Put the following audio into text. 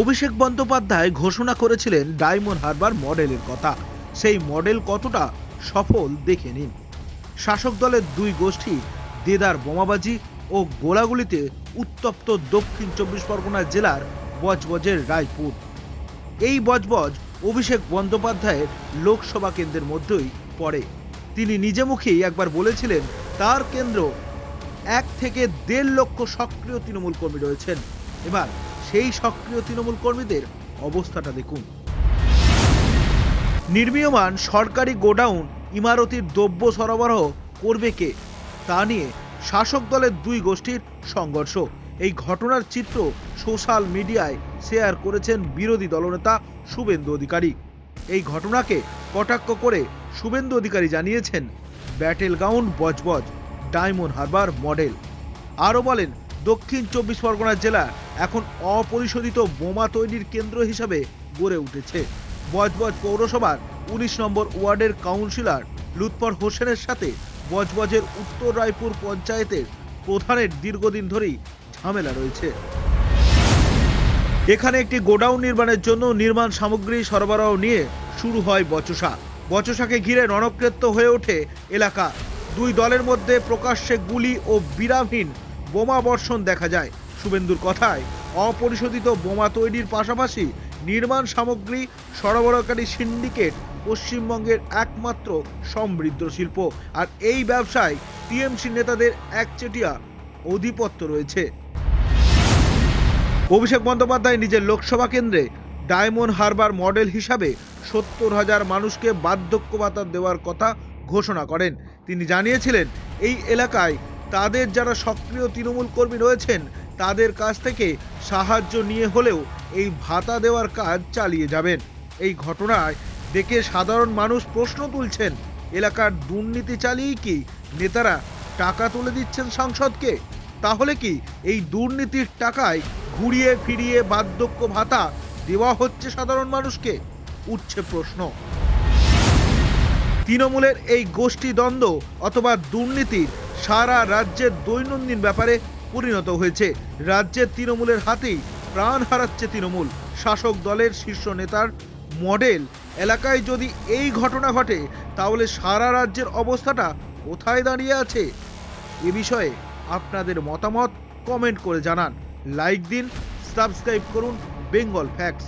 অভিষেক বন্দ্যোপাধ্যায় ঘোষণা করেছিলেন ডায়মন্ড হারবার মডেলের কথা। সেই মডেল কতটা সফল দেখে নিন। শাসক দলের দুই গোষ্ঠী, দেদার বোমাবাজি ও গোলাগুলিতে উত্তপ্ত দক্ষিণ চব্বিশ পরগনা জেলার বজবজের রায়পুর। এই বজবজ অভিষেক বন্দ্যোপাধ্যায়ের লোকসভা কেন্দ্রের মধ্যেই পড়ে। তিনি নিজে মুখেই একবার বলেছিলেন, তার কেন্দ্র এক থেকে দেড় লক্ষ সক্রিয় তৃণমূল কর্মী রয়েছেন। এবার সেই সক্রিয় তৃণমূল কর্মীদের অবস্থাটা দেখুন। নির্মীয়মান সরকারি গোডাউন ইমারতির দ্রব্য সরবরাহ করবে কে? তা নিয়ে শাসক দলের দুই গোষ্ঠীর সংঘর্ষ। এই ঘটনার চিত্র সোশ্যাল মিডিয়ায় শেয়ার করেছেন বিরোধী দলনেতা শুভেন্দু অধিকারী। এই ঘটনাকে কটাক্ষ করে শুভেন্দু অধিকারী জানিয়েছেন battleground Budge Budge, diamond Harbour model. আরও বলেন দক্ষিণ চব্বিশ পরগনা জেলা এখন অপরিশোধিত বোমা তৈরির কেন্দ্র হিসাবে গড়ে উঠেছে। বজবজ পৌরসভার উনিশ নম্বর ওয়ার্ডের কাউন্সিলর লুৎফর হোসেনের সাথে বজবজের উত্তর রায়পুর পঞ্চায়েতের প্রধানের দীর্ঘদিন ধরেই ঝামেলা রয়েছে। এখানে একটি গোডাউন নির্মাণের জন্য নির্মাণ সামগ্রী সরবরাহ নিয়ে শুরু হয় বচসা। বচসাকে ঘিরে রণক্ষেত্র হয়ে ওঠে এলাকা। দুই দলের মধ্যে প্রকাশ্যে গুলি ও বিরামহীন বোমা বর্ষণ দেখা যায়। শুভেন্দুর কথায়, অপরিশোধিত বোমা তৈরির পাশাপাশি নির্মাণ সামগ্রী সরবরাহকারী সিন্ডিকেট পশ্চিমবঙ্গের একমাত্র সমৃদ্ধ শিল্প। আর এই ব্যবসায় টিএমসি নেতাদের একচেটিয়া অধিপত্য রয়েছে। অভিষেক বন্দ্যোপাধ্যায় নিজের লোকসভা কেন্দ্রে ডায়মন্ড হারবার মডেল হিসাবে সত্তর হাজার মানুষকে বার্ধক্য ভাতা দেওয়ার কথা ঘোষণা করেন। তিনি জানিয়েছিলেন, এই এলাকায় তাদের যারা সক্রিয় তৃণমূল কর্মী রয়েছেন, তাদের কাছ থেকে সাহায্য নিয়ে হলেও এই ভাতা দেওয়ার কাজ চালিয়ে যাবেন। এই ঘটনায় দেখে সাধারণ মানুষ প্রশ্ন তুলছেন, এলাকার দুর্নীতি চালিয়েই কি নেতারা টাকা তুলে দিচ্ছেন সাংসদকে? তাহলে কি এই দুর্নীতির টাকায় ঘুরিয়ে ফিরিয়ে বার্ধক্য ভাতা দেওয়া হচ্ছে সাধারণ মানুষকে? উঠছে প্রশ্ন। তৃণমূলের এই গোষ্ঠী দ্বন্দ্ব অথবা দুর্নীতির সারা রাজ্যের দৈনন্দিন ব্যাপারে পরিণত হয়েছে। রাজ্যের তৃণমূলের হাতেই প্রাণ হারাচ্ছে তৃণমূল। শাসক দলের শীর্ষ নেতার মডেল, এলাকায় যদি এই ঘটনা ঘটে, তাহলে সারা রাজ্যের অবস্থাটা কোথায় দাঁড়িয়ে আছে? এ বিষয়ে আপনাদের মতামত কমেন্ট করে জানান। লাইক দিন, সাবস্ক্রাইব করুন, বেঙ্গল ফ্যাক্টস।